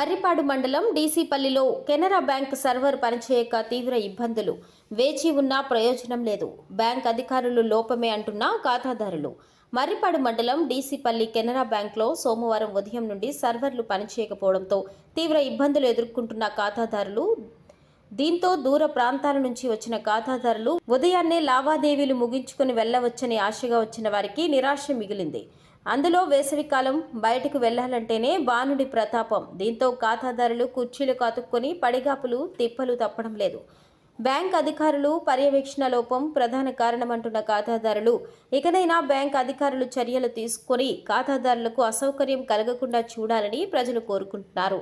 మర్రిపాడు మండలం డీసీపల్లిలో Canara bank server పనిచేయక తీవ్ర ఇబ్బందులు. వేచి ఉన్నా ప్రయోజనం లేదు. బ్యాంక్ అధికారులు లోపమే అంటున్న ఖాతాదారులు. మర్రిపాడు మండలం డీసీపల్లి కెనరా బ్యాంక్లో సోమవారం ఉదయం నుండి సర్వర్లు పనిచేయకపోవడంతో తీవ్ర ఇబ్బందులు ఎదుర్కొంటున్న ఖాతాదారులు దీంతో దూర ప్రాంతాల నుంచి వచ్చిన ఖాతాదారులు ఉదయాన్నే లావాదేవీలు ముగించుకుని వెళ్ళవచ్చని ఆశగా వచ్చిన వారికి నిరాశ మిగిలింది. అందులో వేసవికాలం బయటకు వెళ్ళాలంటేనే బాణుడి ప్రతాపం. దీంతో ఖాతాదారులు కుర్చీలు కాతుక్కొని పడిగాపులు తిప్పలు తప్పడం లేదు. బ్యాంక్ అధికారులు పర్యవేక్షణ లోపం ప్రధాన కారణమంటున్న ఖాతాదారులు ఇకనైనా బ్యాంక్ అధికారులు చర్యలు తీసుకొని ఖాతాదారులకు అసౌకర్యం కలగకుండా చూడాలని ప్రజలు కోరుకుంటున్నారు.